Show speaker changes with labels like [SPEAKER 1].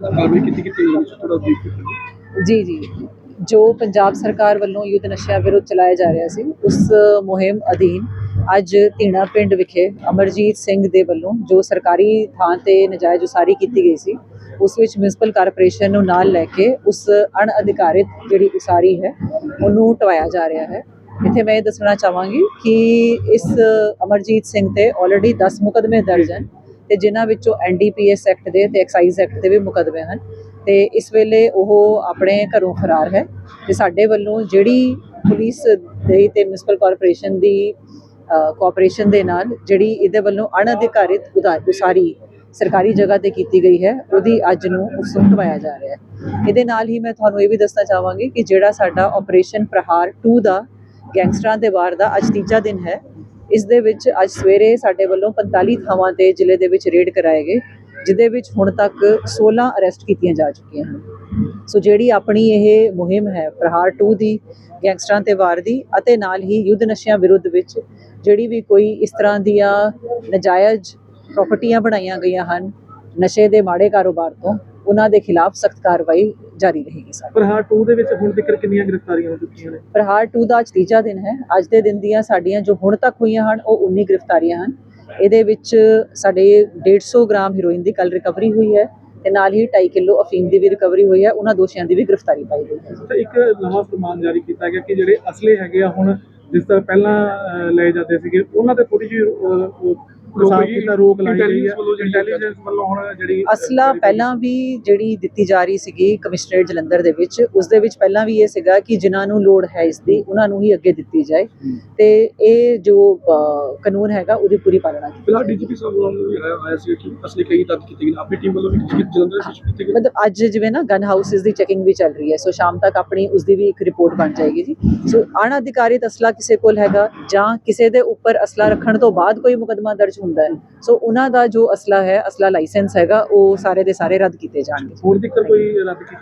[SPEAKER 1] ਕਾਰਵਾਈ ਕੀਤੀ ਕੀਤੀ ਗਈ ਹੈ ਥੋੜਾ ਬਰੀਫ
[SPEAKER 2] ਜੀ ਜੀ। ਜੋ ਪੰਜਾਬ ਸਰਕਾਰ ਵੱਲੋਂ ਯੁੱਧ ਨਸ਼ਿਆਂ ਵਿਰੁੱਧ ਚਲਾਇਆ ਜਾ ਰਿਹਾ ਸੀ, ਉਸ ਮੁਹਿੰਮ ਅਧੀਨ ਅੱਜ ਧੀਣਾ ਪਿੰਡ ਵਿਖੇ ਅਮਰਜੀਤ ਸਿੰਘ ਦੇ ਵੱਲੋਂ ਜੋ ਸਰਕਾਰੀ ਥਾਂ ਤੇ ਨਜਾਇਜ਼ ਉਸਾਰੀ ਕੀਤੀ ਗਈ ਸੀ, ਉਸ ਵਿੱਚ ਮਿਊਨਿਸਪਲ ਕਾਰਪੋਰੇਸ਼ਨ ਨੂੰ ਨਾਲ ਲੈ ਕੇ ਉਸ ਅਣਅਧਿਕਾਰਿਤ ਜਿਹੜੀ ਉਸਾਰੀ ਹੈ, ਉਹਨੂੰ ਟਵਾਇਆ ਜਾ ਰਿਹਾ ਹੈ। ਇੱਥੇ ਮੈਂ ਇਹ ਦੱਸਣਾ ਚਾਹਾਂਗੀ ਕਿ ਇਸ ਅਮਰਜੀਤ ਸਿੰਘ ਤੇ ਆਲਰੇਡੀ 10 ਮੁਕਦਮੇ ਦਰਜ ਹਨ। ਤੇ ਜਿਨ੍ਹਾਂ ਵਿੱਚੋਂ ਐਨਡੀਪੀਐਸ ਐਕਟ ਦੇ ਤੇ ਐਕਸਾਈਜ਼ ਐਕਟ ਦੇ ਵੀ ਮੁਕਦਮੇ ਹਨ। ਤੇ ਇਸ ਵੇਲੇ ਉਹ ਆਪਣੇ ਘਰੋਂ ਫਰਾਰ ਹੈ ਤੇ ਸਾਡੇ ਵੱਲੋਂ ਜਿਹੜੀ ਪੁਲਿਸ ਦੇ ਤੇ ਮਿਊਨਿਸਪਲ ਕਾਰਪੋਰੇਸ਼ਨ ਦੀ ਕੋਆਪਰੇਸ਼ਨ ਦੇ ਨਾਲ ਜਿਹੜੀ ਇਹਦੇ ਵੱਲੋਂ ਅਣਅਧਿਕਾਰਿਤ ਉਦਾ- ਉਸਾਰੀ ਸਰਕਾਰੀ ਜਗ੍ਹਾ ਤੇ ਕੀਤੀ ਗਈ ਹੈ, ਉਹਦੀ ਅੱਜ ਨੂੰ ਉਸ ਨੂੰ ਜਾ ਰਿਹਾ ਹੈ। ਇਹਦੇ ਨਾਲ ਹੀ ਮੈਂ ਤੁਹਾਨੂੰ ਇਹ ਵੀ ਦੱਸਣਾ ਚਾਹਾਂਗੀ ਕਿ ਜਿਹੜਾ ਸਾਡਾ ਆਪਰੇਸ਼ਨ ਪ੍ਰਹਾਰ 2 ਦਾ, ਗੈਂਗਸਟਰਾਂ ਦੇ ਵਾਰ ਦਾ ਅੱਜ ਤੀਜਾ ਦਿਨ ਹੈ ਇਸ ਦੇ ਵਿੱਚ ਅੱਜ ਸਵੇਰੇ ਸਾਡੇ ਵੱਲੋਂ 45 ਥਾਵਾਂ ਤੇ ਜ਼ਿਲ੍ਹੇ ਦੇ ਵਿੱਚ ਰੇਡ ਕਰਾਏ ਗਏ ਜਿਦੇ ਵਿੱਚ ਹੁਣ ਤੱਕ 16 ਅਰੈਸਟ ਕੀਤੀਆਂ ਜਾ ਚੁੱਕੀਆਂ ਹਨ। ਸੋ ਜਿਹੜੀ ਆਪਣੀ ਇਹ ਮੁਹਿੰਮ ਹੈ, ਪ੍ਰਹਾਰ 2 ਦੀ, ਗੈਂਗਸਟਰਾਂ ਤੇ ਵਾਰ ਦੀ ਅਤੇ ਨਾਲ ਹੀ ਯੁੱਧ ਨਸ਼ਿਆਂ ਵਿਰੁੱਧ ਵਿੱਚ, ਜਿਹੜੀ ਵੀ ਕੋਈ ਇਸ ਤਰ੍ਹਾਂ ਦੀਆਂ ਨਜਾਇਜ਼ ਪ੍ਰਾਪਰਟੀਆਂ ਬਣਾਈਆਂ ਗਈਆਂ ਹਨ ਨਸ਼ੇ ਦੇ ਮਾੜੇ ਕਾਰੋਬਾਰ ਤੋਂ ਉਹਨਾਂ ਦੇ ਖਿਲਾਫ ਸਖਤ ਕਾਰਵਾਈ ਜਾਰੀ ਰਹੇਗੀ ਸਾਡੀ
[SPEAKER 1] ਪ੍ਰਹਾਰ 2 ਦੇ ਵਿੱਚ ਹੁਣ ਤੱਕ ਕਿੰਨੀਆਂ ਗ੍ਰਿਫਤਾਰੀਆਂ ਹੋ ਚੁੱਕੀਆਂ ਨੇ?
[SPEAKER 2] ਪ੍ਰਹਾਰ 2 ਦਾ ਅੱਜ ਤੀਜਾ ਦਿਨ ਹੈ। ਅੱਜ ਦੇ ਦਿਨ ਦੀਆਂ ਸਾਡੀਆਂ ਜੋ ਹੁਣ ਤੱਕ ਹੋਈਆਂ ਹਨ ਉਹ 19 ਗ੍ਰਿਫਤਾਰੀਆਂ ਹਨ। ਇਹਦੇ ਵਿੱਚ ਸਾਡੇ 150 ਗ੍ਰਾਮ ਹੈਰੋਇਨ ਦੀ ਕੱਲ ਰਿਕਵਰੀ ਹੋਈ ਹੈ ਤੇ ਨਾਲ ਹੀ 2.5 ਕਿਲੋ ਅਫੀਮ ਦੀ ਵੀ ਰਿਕਵਰੀ ਹੋਈ ਹੈ। ਉਹਨਾਂ ਦੋਸ਼ੀਆਂ ਦੀ ਵੀ ਗ੍ਰਿਫਤਾਰੀ ਪਾਈ ਗਈ ਹੈ।
[SPEAKER 1] ਤੇ ਇੱਕ ਨਵਾਂ ਫਰਮਾਨ ਜਾਰੀ ਕੀਤਾ ਗਿਆ ਕਿ ਜਿਹੜੇ ਅਸਲੇ ਹੈਗੇ ਆ ਹੁਣ ਜਿਸ ਤਰ੍ਹਾਂ ਪਹਿਲਾਂ ਲਏ ਜਾਂਦੇ ਸੀਗੇ ਉਹਨਾਂ ਤੇ ਥੋੜੀ ਜਿਹੀ ਰੋਕ ਕੀਤਾ ਰੋਕ ਲਾਈ ਗਈ ਹੈ ਇੰਟੈਲੀਜੈਂਸ ਵੱਲੋਂ ਹੁਣ ਜਿਹੜੀ
[SPEAKER 2] ਅਸਲਾ ਪਹਿਲਾਂ ਵੀ ਜਿਹੜੀ ਦਿੱਤੀ ਜਾ ਰਹੀ ਸੀਗੀ ਕਮਿਸ਼ਨਰੇਟ ਜਲੰਧਰ ਦੇ ਵਿੱਚ ਉਸ ਦੇ ਵਿੱਚ ਪਹਿਲਾਂ ਵੀ ਇਹ ਸੀਗਾ ਕਿ ਜਿਨ੍ਹਾਂ ਨੂੰ ਲੋੜ ਹੈ ਇਸ ਦੀ ਉਹਨਾਂ ਨੂੰ ਹੀ ਅੱਗੇ ਦਿੱਤੀ ਜਾਏ। ਤੇ ਇਹ ਜੋ ਕਾਨੂੰਨ ਹੈਗਾ ਉਹਦੀ ਪੂਰੀ ਪਾਲਣਾ ਕੀਤੀ
[SPEAKER 1] ਫਿਲਹਾਲ ਡੀਜੀਪੀ ਸਾਹਿਬ ਵੱਲੋਂ ਵੀ ਆਇਆ ਆਇਆ ਸੀ ਕਿ ਅਸਲੀ ਕਈ ਤੱਕ ਕੀਤੀ ਗਈ ਆਪਣੀ ਟੀਮ ਵੱਲੋਂ ਵੀ ਜਲੰਧਰ ਵਿੱਚ ਕੀਤੀ ਗਈ।
[SPEAKER 2] ਮਤਲਬ ਅੱਜ ਜਿਵੇਂ ਨਾ ਗਨ ਹਾਊਸਿਸ ਦੀ ਚੈਕਿੰਗ ਵੀ ਚੱਲ ਰਹੀ ਹੈ ਸੋ ਸ਼ਾਮ ਤੱਕ ਆਪਣੀ ਉਸ ਦੀ ਵੀ ਇੱਕ ਰਿਪੋਰਟ ਬਣ ਜਾਏਗੀ ਜੀ। ਸੋ ਅਣਅਧਿਕਾਰਿਤ ਅਸਲਾ ਕਿਸੇ ਕੋਲ ਹੈਗਾ ਜਾਂ ਕਿਸੇ ਦੇ ਉੱਪਰ ਅਸਲਾ ਰੱਖਣ ਤੋਂ ਬਾਅਦ ਕੋਈ ਮੁਕਦਮਾ ਦਰਜ ਹੁੰਦਾ ਹੈ। ਸੋ ਉਹਨਾਂ ਦਾ ਜੋ ਅਸਲਾ ਹੈ, ਅਸਲਾ ਲਾਇਸੈਂਸ ਹੈਗਾ, ਉਹ ਸਾਰੇ ਦੇ ਸਾਰੇ ਰੱਦ ਕੀਤੇ ਜਾਣਗੇ।
[SPEAKER 1] ਹੁਣ ਤੱਕ ਕੋਈ ਰੱਦ ਕੀਤਾ